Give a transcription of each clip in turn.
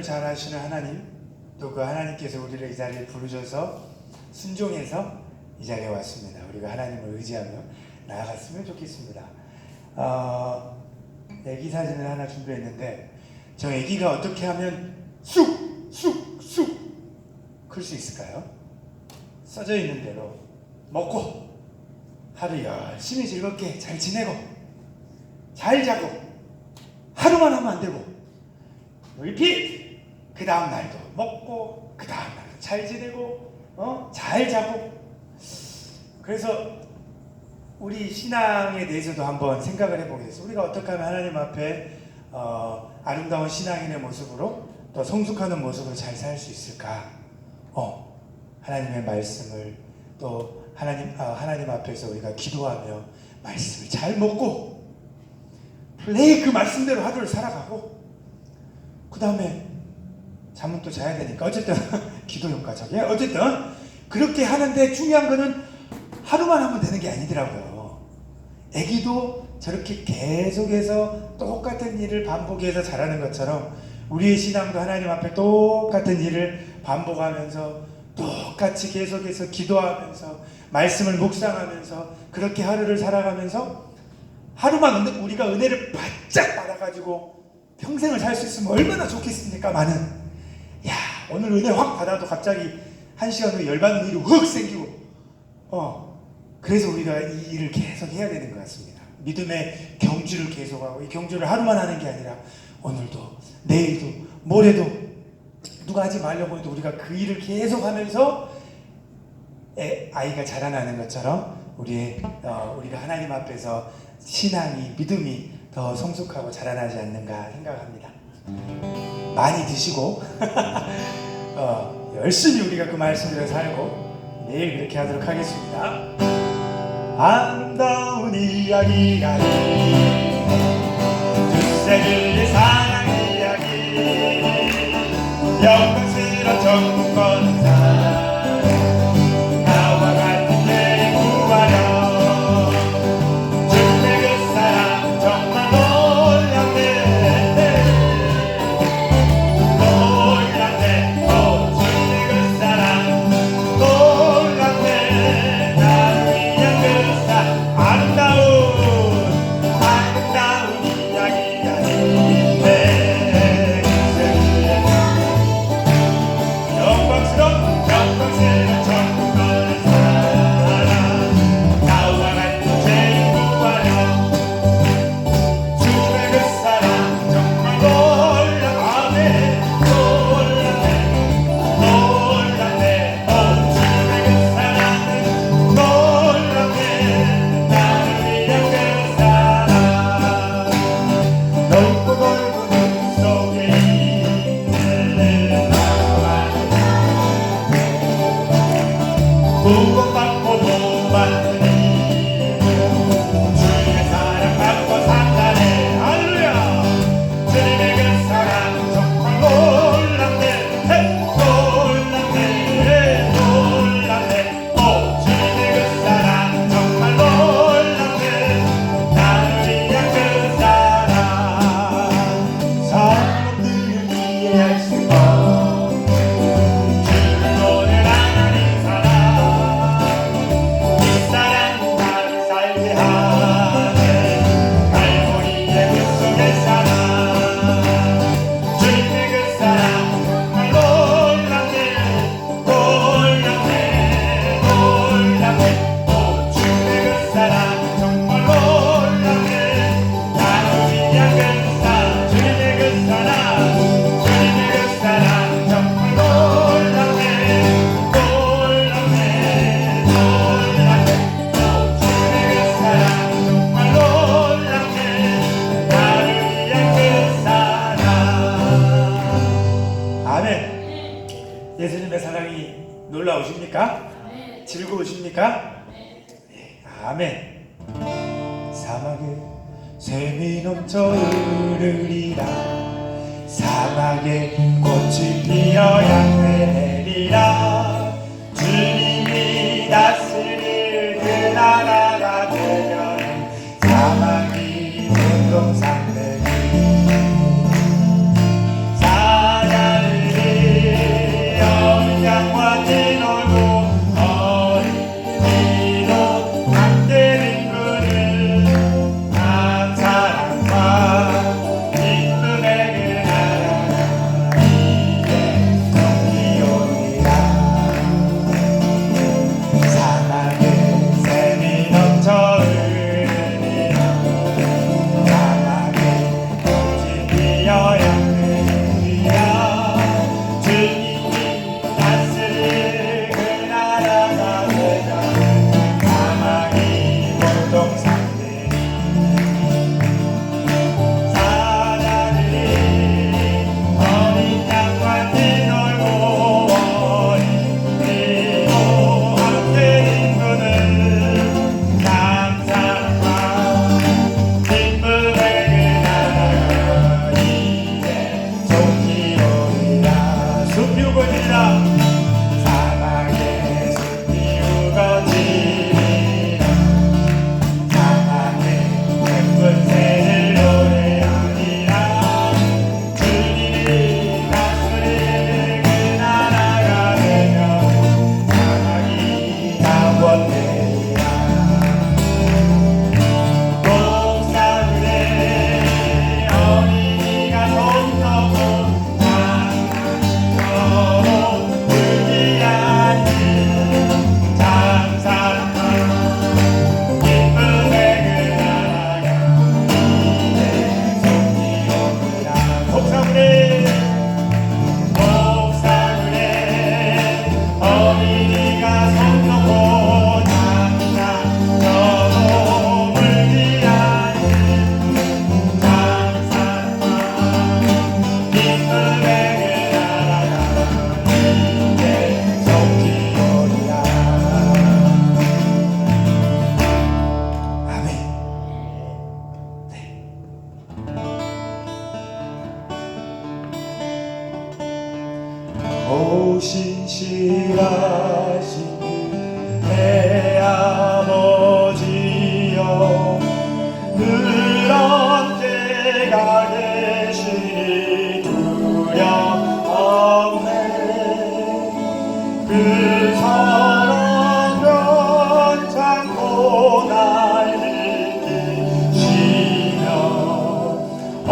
말씀을 잘 하시는 하나님, 또 그 하나님께서 우리를 이 자리에 부르셔서 순종해서 이 자리에 왔습니다. 우리가 하나님을 의지하며 나아갔으면 좋겠습니다. 어, 애기 사진을 하나 준비했는데 저 애기가 어떻게 하면 쑥, 쑥, 쑥 클 수 있을까요? 써져 있는 대로 먹고 하루 열심히 즐겁게 잘 지내고 잘 자고 하루만 하면 안 되고 리핏! 그 다음 날도 먹고 그 다음 날도 잘 지내고 어? 잘 자고 그래서 우리 신앙에 대해서도 한번 생각을 해보겠습니다 우리가 어떻게 하면 하나님 앞에 어, 아름다운 신앙인의 모습으로 또 성숙하는 모습으로 잘 살 수 있을까? 어, 하나님의 말씀을 또 하나님 아, 하나님 앞에서 우리가 기도하며 말씀을 잘 먹고 플레이 그 말씀대로 하루를 살아가고 그 다음에 잠은 또 자야 되니까 어쨌든 기도 효과적이야 어쨌든 그렇게 하는데 중요한 거는 하루만 하면 되는 게 아니더라고요. 애기도 저렇게 계속해서 똑같은 일을 반복해서 잘하는 것처럼 우리의 신앙도 하나님 앞에 똑같은 일을 반복하면서 똑같이 계속해서 기도하면서 말씀을 묵상하면서 그렇게 하루를 살아가면서 하루만 은- 우리가 은혜를 바짝 받아가지고 평생을 살 수 있으면 얼마나 좋겠습니까? 많은 야 오늘 은혜 확 받아도 갑자기 한 시간 후에 열받는 일이 훅 생기고 어 그래서 우리가 이 일을 계속 해야 되는 것 같습니다. 믿음의 경주를 계속하고 이 경주를 하루만 하는 게 아니라 오늘도 내일도 모레도 누가 하지 말려고 해도 우리가 그 일을 계속하면서 애- 아이가 자라나는 것처럼 우리의 어, 우리가 하나님 앞에서 신앙이 믿음이 더 성숙하고 자라나지 않는가 생각합니다. 많이 드시고. 어, 열심히 우리가 그 말씀대로 살고 내일 그렇게 하도록 하겠습니다. 아름다운 이야기가 두세들의 사랑 이야기. 영광스러운 전국 권사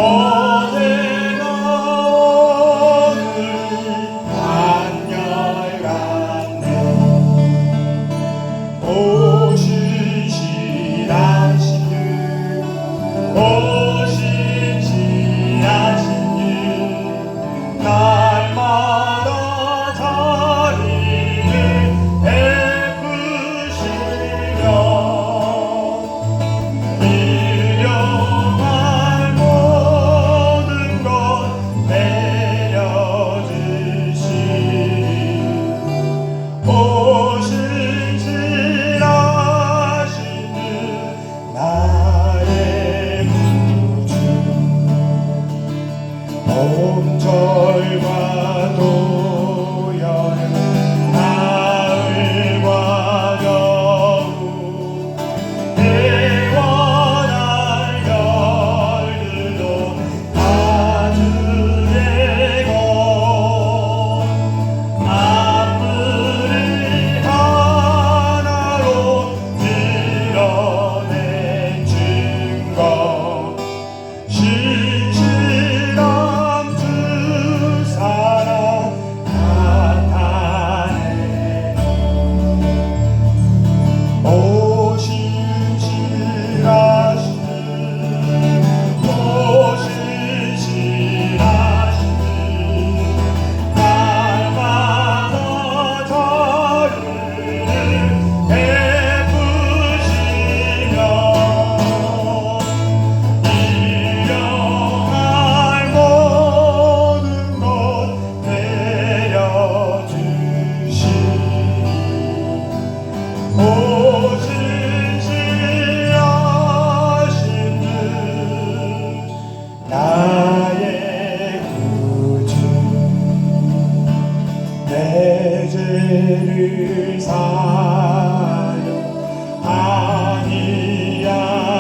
어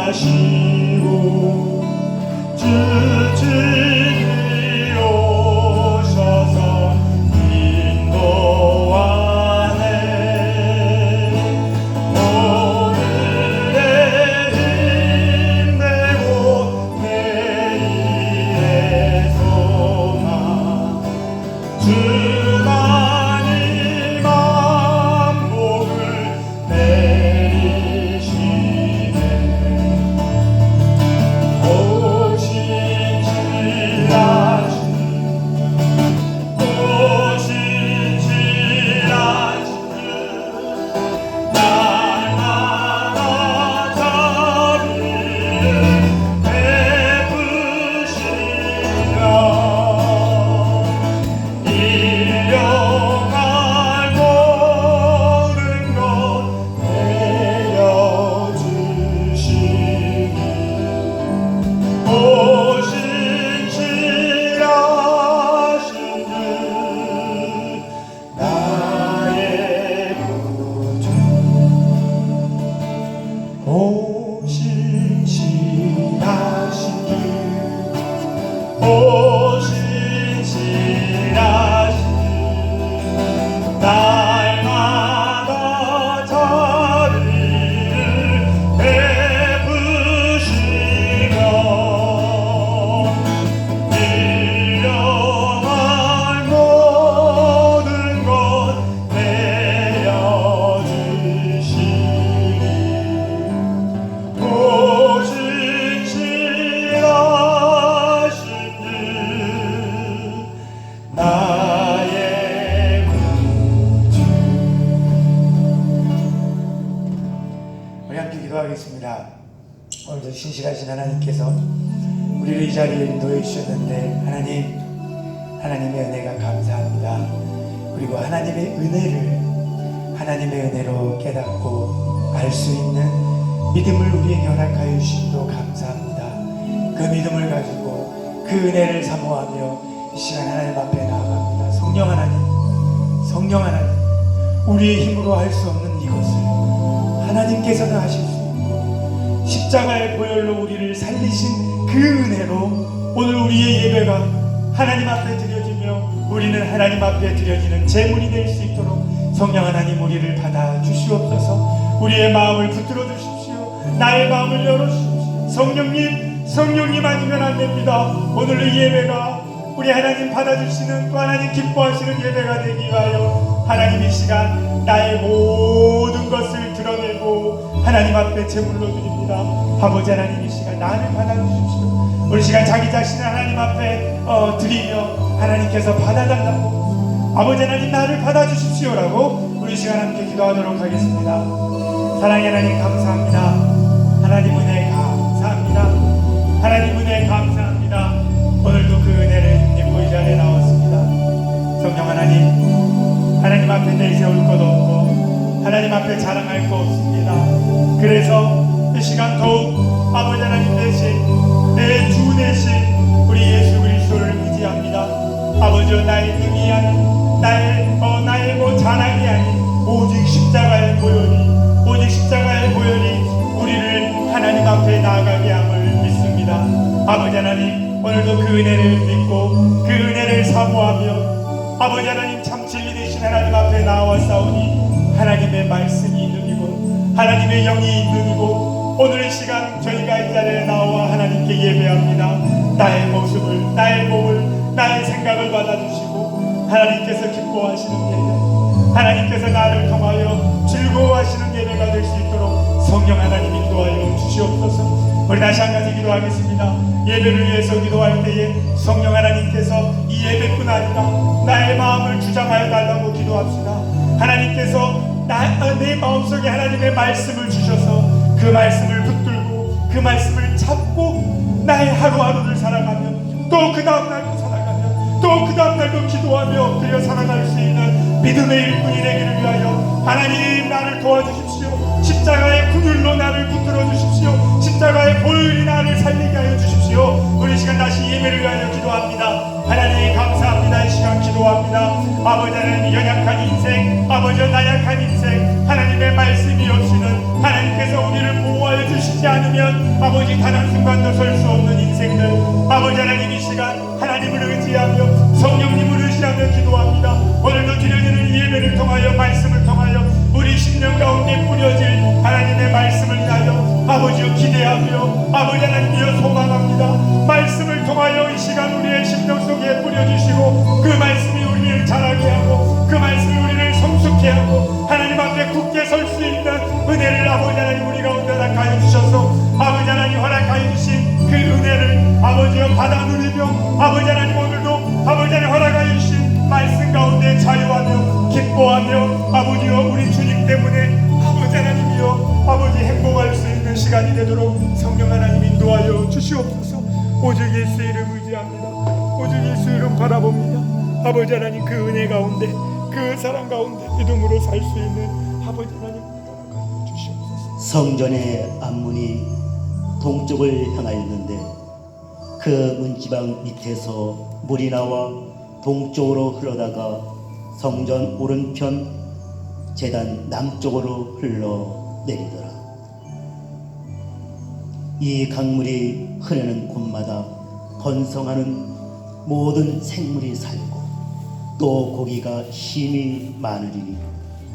하시고 주친 그리고 하나님의 은혜를 하나님의 은혜로 깨닫고 알 수 있는 믿음을 우리에게 허락하여 주심도 감사합니다. 그 믿음을 가지고 그 은혜를 사모하며 이 시간 하나님 앞에 나아갑니다. 성령 하나님, 성령 하나님, 우리의 힘으로 할 수 없는 이것을 하나님께서는 하실 수 있고 십자가의 보혈로 우리를 살리신 그 은혜로 오늘 우리의 예배가 하나님 앞에 드려지며 우리는 하나님 앞에 드려지는 제물이 될 수 있도록 성령 하나님 우리를 받아 주시옵소서. 우리의 마음을 붙들어 주십시오. 나의 마음을 열어 주십시오. 성령님 성령님 아니면 안 됩니다. 오늘 의 예배가 우리 하나님 받아주시는 또 하나님 기뻐하시는 예배가 되기 위하여 하나님 이 시간 나의 모든 것을 드러내고 하나님 앞에 제물로 드립니다. 아버지 하나님 이 시간 나를 받아주십시오. 우리 시간 자기 자신을 하나님 앞에 어, 드리며 하나님께서 받아달라고. 아버지 하나님 나를 받아주십시오라고 우리 시간 함께 기도하도록 하겠습니다. 사랑의 하나님 감사합니다. 하나님 은혜 감사합니다. 하나님 은혜 감사합니다. 오늘도 그 은혜를 힘입고 이 자리에 나왔습니다. 성령 하나님 하나님 앞에 내세울 것 없고 하나님 앞에 자랑할 것 없습니다. 그래서 이 시간 더욱 아버지 하나님 대신 내 주 대신 우리 예수 아버지여 나의 능이 아닌 나의 어, 나의 뭐 자랑이 아닌 오직 십자가의 보혈이 오직 십자가의 보혈이 우리를 하나님 앞에 나아가게 함을 믿습니다. 아버지 하나님 오늘도 그 은혜를 믿고 그 은혜를 사모하며 아버지 하나님 참 진리 되신 하나님 앞에 나와 싸우니 하나님의 말씀이 이름이고 하나님의 영이 이름이고 오늘 이 시간 저희가 이 자리에 나와 하나님께 예배합니다. 나의 모습을 나의 몸을 나의 생각을 받아주시고 하나님께서 기뻐하시는 예배 하나님께서 나를 통하여 즐거워하시는 예배가 될 수 있도록 성령 하나님 인도하여 주시옵소서. 우리 다시 한 가지 기도하겠습니다. 예배를 위해서 기도할 때에 성령 하나님께서 이 예배뿐 아니라 나의 마음을 주장하여 달라고 기도합시다. 하나님께서 나, 아, 내 마음속에 하나님의 말씀을 주셔서 그 말씀을 붙들고 그 말씀을 잡고 나의 하루하루를 살아가며 또그 살아가며 또 그 다음날도 기도하며 엎드려 살아갈 수 있는 믿음의 일꾼이 되기를 위하여 하나님 나를 도와주십시오. 십자가의 군율로 나를 붙들어 주십시오. 십자가의 보혈이 나를 살리게 하여 주십시오. 우리 이 시간 다시 예배를 위하여 기도합니다. 하나님 감사합니다. 이 시간 기도합니다. 아버지 하나님 연약한 인생 아버지 나약한 인생 하나님의 말씀이 없이는 하나님께서 우리를 보호하여 주시지 않으면 아버지 단 한 순간도 설 수 없는 아버지 하나님 이 시간 하나님을 의지하며 성령님을 의지하며 기도합니다. 오늘도 드려지는 이 예배를 통하여 말씀을 통하여 우리 심령 가운데 뿌려질 아버지여 기대하며 아버지 하나님이여 소망합니다. 말씀을 통하여 이 시간 우리의 심령 속에 뿌려주시고 그 말씀이 우리를 자라게 하고 그 말씀이 우리를 성숙케 하고 하나님 앞에 굳게 설 수 있는 은혜를 아버지 하나님 우리 가운데 허락하여 주셔서 아버지 하나님 허락하여 주신 그 은혜를 아버지여 받아 누리며 아버지 하나님 오늘도 아버지 하나님 허락하여 주신 말씀 가운데 자유하며 기뻐하며 아버지여 우리 주님 때문에 아버지 하나님이여 아버지 행복할 수 있는 시간이 되도록 성령 하나님 인도하여 주시옵소서. 오직 예수 이름 의지합니다. 오직 예수 이름 바라봅니다. 아버지 하나님 그 은혜 가운데 그 사랑 가운데 믿음으로 살 수 있는 아버지 하나님 주시옵소서. 성전의 앞문이 동쪽을 향하였는데 그 문지방 밑에서 물이 나와 동쪽으로 흘러다가 성전 오른편 재단 남쪽으로 흘러 내리더라. 이 강물이 흐르는 곳마다 번성하는 모든 생물이 살고 또 고기가 힘이 많으리니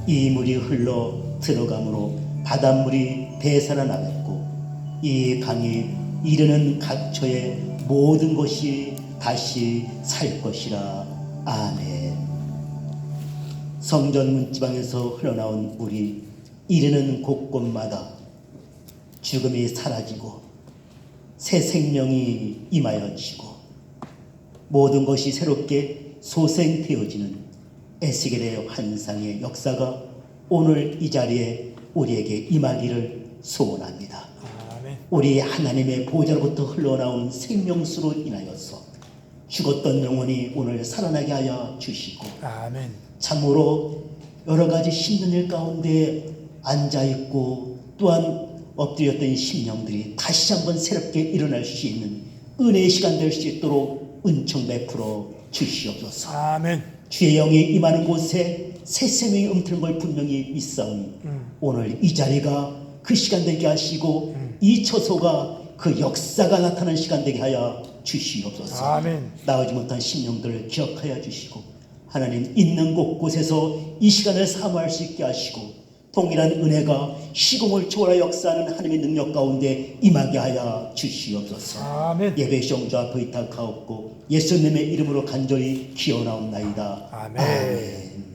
이 물이 흘러 들어가므로 바닷물이 배살아 나갔고 이 강이 이르는 각처의 모든 것이 다시 살 것이라 아멘. 성전 문지방에서 흘러나온 물이 이르는 곳곳마다 죽음이 사라지고 새 생명이 임하여지고 모든 것이 새롭게 소생되어지는 에스겔의 환상의 역사가 오늘 이 자리에 우리에게 임하기를 소원합니다. 우리 하나님의 보좌로부터 흘러나온 생명수로 인하여서 죽었던 영혼이 오늘 살아나게 하여 주시고 아멘 참으로 여러 가지 힘든 일 가운데 앉아 있고 또한 엎드렸던 심령들이 다시 한번 새롭게 일어날 수 있는 은혜의 시간 될 수 있도록 은총 베풀어 주시옵소서. 아멘 주의 영이 임하는 곳에 새 생명이 өм트는 걸 분명히 있사오니 음. 오늘 이 자리가 그 시간 되게 하시고 이 처소가 그 역사가 나타나는 시간 되게 하여 주시옵소서. 아멘. 나오지 못한 심령들을 기억하여 주시고 하나님 있는 곳곳에서 이 시간을 사모할 수 있게 하시고 동일한 은혜가 시공을 초월하 역사하는 하나님의 능력 가운데 임하게 하여 주시옵소서. 아멘. 예배 시험자 부탁하옵고 예수님의 이름으로 간절히 기원하옵나이다. 아멘. 아멘.